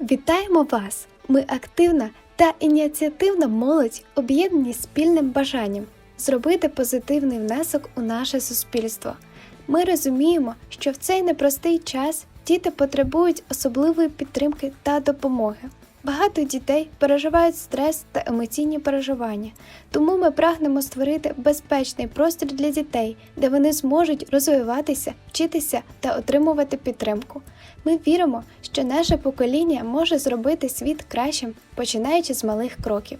Вітаємо вас! Ми активна та ініціативна молодь, об'єднані спільним бажанням зробити позитивний внесок у наше суспільство. Ми розуміємо, що в цей непростий час діти потребують особливої підтримки та допомоги. Багато дітей переживають стрес та емоційні переживання, тому ми прагнемо створити безпечний простір для дітей, де вони зможуть розвиватися, вчитися та отримувати підтримку. Ми віримо, що наше покоління може зробити світ кращим, починаючи з малих кроків.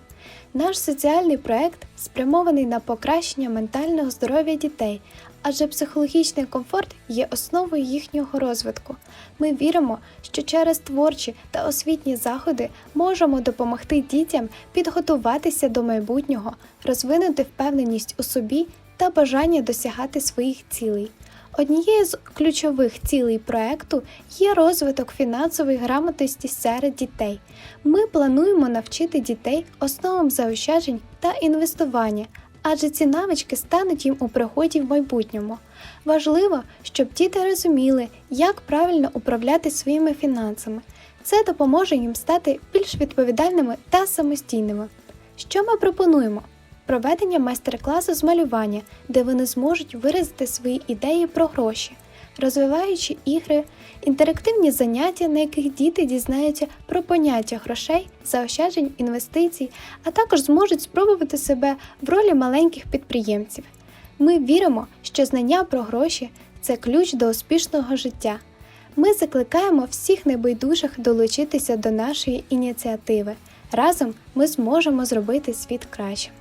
Наш соціальний проект спрямований на покращення ментального здоров'я дітей, адже психологічний комфорт є основою їхнього розвитку. Ми віримо, що через творчі та освітні заходи можемо допомогти дітям підготуватися до майбутнього, розвинути впевненість у собі та бажання досягати своїх цілей. Однією з ключових цілей проекту є розвиток фінансової грамотності серед дітей. Ми плануємо навчити дітей основам заощаджень та інвестування, адже ці навички стануть їм у пригоді в майбутньому. Важливо, щоб діти розуміли, як правильно управляти своїми фінансами. Це допоможе їм стати більш відповідальними та самостійними. Що ми пропонуємо? Проведення майстер-класу з малювання, де вони зможуть виразити свої ідеї про гроші, розвиваючи ігри, інтерактивні заняття, на яких діти дізнаються про поняття грошей, заощаджень, інвестицій, а також зможуть спробувати себе в ролі маленьких підприємців. Ми віримо, що знання про гроші це ключ до успішного життя. Ми закликаємо всіх небайдужих долучитися до нашої ініціативи. Разом ми зможемо зробити світ кращим.